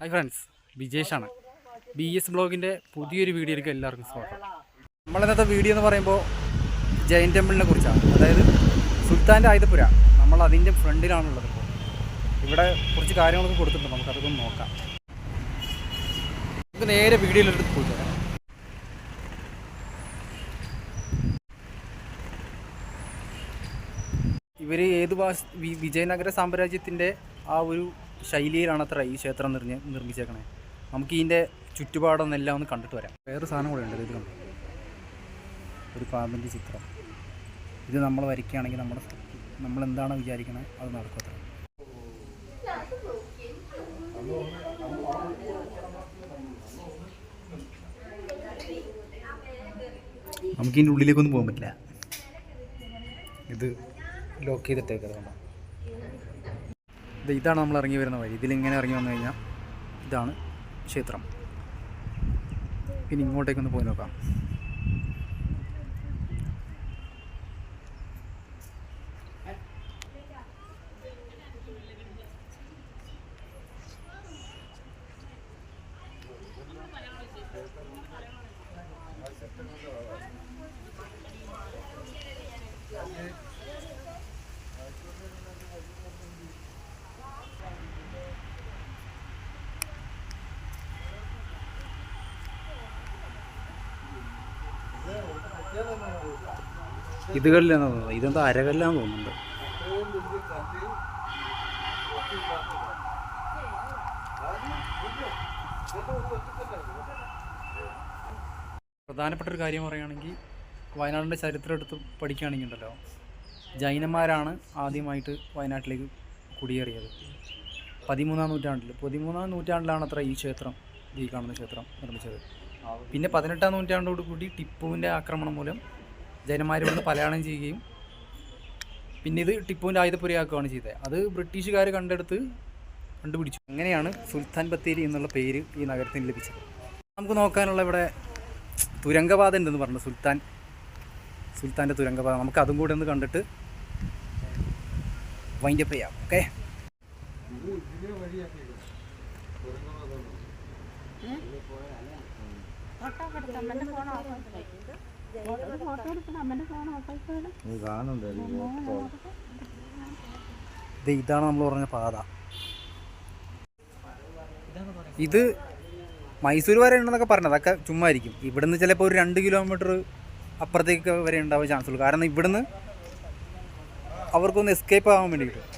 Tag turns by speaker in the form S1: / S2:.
S1: Hi friends വിജേഷാണ് B S ബ്ലോഗിന്റെ പുതിയൊരു വീഡിയോയിലേക്ക് എല്ലാവർക്കും സ്വാഗതം. നമ്മളിന്നത്തെ വീഡിയോ എന്ന് പറയുമ്പോൾ ജൈൻ ടെമ്പിളിനെ കുറിച്ചാണ്. അതായത് സുൽത്താന്റെ ആയുധപുര നമ്മൾ അതിന്റെ ഫ്രണ്ടിലാണുള്ളത് ഇപ്പോൾ. ഇവിടെ കുറച്ച് കാര്യങ്ങളൊക്കെ കൊടുത്തിട്ടുണ്ട്. നമുക്ക് നോക്കാം. നമുക്ക് നേരെ വീഡിയോയിലെടുത്ത് പോയി തരാം ഇവർ ഏത് ഭാഷ വിജയനഗര സാമ്രാജ്യത്തിന്റെ ആ ഒരു ശൈലിയിലാണ് അത്ര ഈ ക്ഷേത്രം നിർഞ്ഞ് നിർമ്മിച്ചേക്കണേ. നമുക്ക് ഇതിന്റെ ചുറ്റുപാടൊന്നെല്ലാം ഒന്ന് കണ്ടിട്ട് വരാം. വേറൊരു സാധനം കൂടെ ഉണ്ട്. ഇതിലും ഒരു പാമ്പിന്റെ ചിത്രം. ഇത് നമ്മൾ വരയ്ക്കുകയാണെങ്കിൽ നമ്മുടെ നമ്മൾ എന്താണോ വിചാരിക്കണത് അത് നടക്കത്ര നമുക്ക് ഇതിന്റെ ഉള്ളിലേക്കൊന്നും പോകാൻ പറ്റില്ല. ഇത് ലോക്ക് ഇത് ഇതാണ് നമ്മൾ ഇറങ്ങി വരുന്ന വഴി. ഇതിലിങ്ങനെ ഇറങ്ങി വന്നു കഴിഞ്ഞാൽ ഇതാണ് ക്ഷേത്രം. പിന്നെ ഇങ്ങോട്ടേക്കൊന്ന് പോയി നോക്കാം. ഇത് കല്ലാന്ന് തോന്നുന്നത് ഇതെന്താ അരകല്ലാന്ന് തോന്നുന്നുണ്ട്. പ്രധാനപ്പെട്ട ഒരു കാര്യം പറയുകയാണെങ്കിൽ വയനാടിന്റെ ചരിത്രം എടുത്ത് പഠിക്കുകയാണെങ്കിൽ ഉണ്ടല്ലോ ജൈനന്മാരാണ് ആദ്യമായിട്ട് വയനാട്ടിലേക്ക് കുടിയേറിയത്. പതിമൂന്നാം നൂറ്റാണ്ടിൽ പതിമൂന്നാം നൂറ്റാണ്ടിലാണ് അത്ര ഈ ക്ഷേത്രം ഈ കാണുന്ന ക്ഷേത്രം നിർമ്മിച്ചത്. പിന്നെ പതിനെട്ടാം നൂറ്റാണ്ടോട് കൂടി ടിപ്പുവിന്റെ ആക്രമണം മൂലം ജനന്മാർ വന്ന് പലായനം ചെയ്യുകയും പിന്നെ ഇത് ടിപ്പുവിന്റെ ആയുധപുരയാക്കുകയാണ് ചെയ്തത്. അത് ബ്രിട്ടീഷുകാർ കണ്ടെടുത്ത് കണ്ടുപിടിച്ചു. അങ്ങനെയാണ് സുൽത്താൻ ബത്തേരി എന്നുള്ള പേര് ഈ നഗരത്തിന് ലഭിച്ചത്. നമുക്ക് നോക്കാനുള്ള ഇവിടെ തുരങ്കപാത ഉണ്ടെന്ന് പറഞ്ഞു സുൽത്താൻ. സുൽത്താന്റെ തുരങ്കപാത നമുക്ക് അതും കൂടെ ഒന്ന് കണ്ടിട്ട് വൈൻഡപ്പ് ചെയ്യാം ഓക്കെ ഇത് ഇതാണ് നമ്മൾ പറഞ്ഞ പാത. ഇത് മൈസൂർ വരെ ഉണ്ടെന്നൊക്കെ പറഞ്ഞത്. അതൊക്കെ ചുമ്മാ ആയിരിക്കും ഇവിടുന്ന് ചിലപ്പോൾ ഒരു രണ്ട് കിലോമീറ്റർ അപ്പുറത്തേക്ക് വരെ ഉണ്ടാവാൻ ചാൻസ് ഉള്ളൂ. കാരണം ഇവിടുന്ന് അവർക്കൊന്ന് എസ്കേപ്പ് ആവാൻ വേണ്ടിയിട്ട്.